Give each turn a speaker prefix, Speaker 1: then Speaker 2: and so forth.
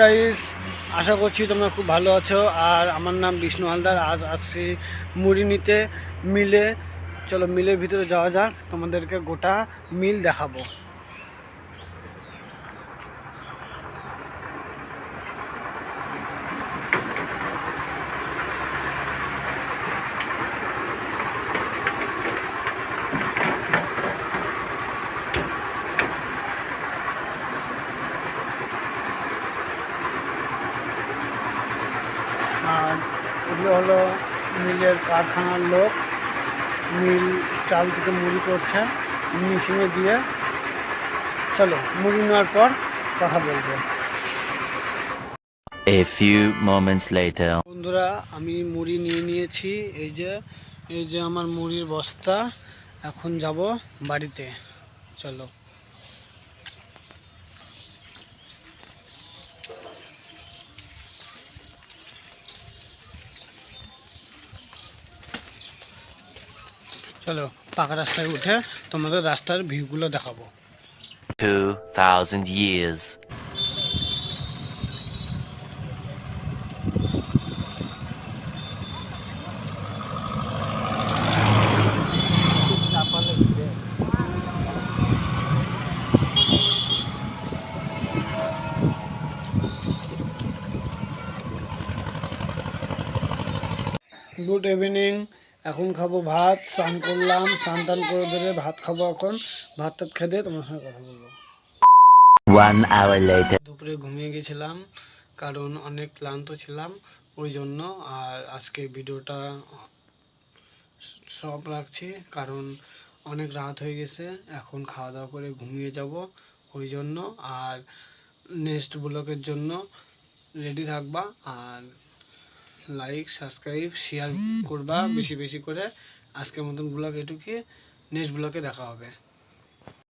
Speaker 1: Guys আশা করছি তোমরা খুব ভালো আছো। আর আমার নাম বিষ্ণু হালদার, আজ আসছি মুড়ি নিতে মিলে। চলো মিলের ভিতরে যাওয়া যাক, তোমাদেরকে গোটা মিল দেখাবো আর এগুলো হলো মিলের কারখানার লোক। মিল চাল থেকে মুড়ি করছে মেশিনে দিয়ে। চলো মুড়ি নেওয়ার পর কথা বলব।
Speaker 2: A few moments later.
Speaker 1: বন্ধুরা আমি মুড়ি নিয়ে নিয়েছি। এই যে এই যে আমার মুড়ির বস্তা। এখন যাব বাড়িতে। চলো। চলো পাকা রাস্তায় উঠে তোমাদের রাস্তার ভিউগুলো দেখাবো
Speaker 2: 2,000 years.
Speaker 1: গুড ইভিনিং এখন খাব ভাত স্নান করলাম স্নান টান করে ধরে ভাত খাব এখন। ভাত টাত খেয়ে দিয়ে তোমার সঙ্গে কথা বলব. দুপুরে ঘুমিয়ে গেছিলাম কারণ অনেক ক্লান্ত ছিলাম ওই জন্য আর আজকে ভিডিওটা সব রাখছি কারণ অনেক রাত হয়ে গেছে এখন খাওয়া দাওয়া করে ঘুমিয়ে যাব ওই জন্য। আর নেক্সট ব্লকের জন্য রেডি থাকবা আর লাইক সাবস্ক্রাইব শেয়ার করবা বেশি বেশি করে আজকের মতন ব্লগ এটুকুই নেক্সট ব্লকে দেখা হবে।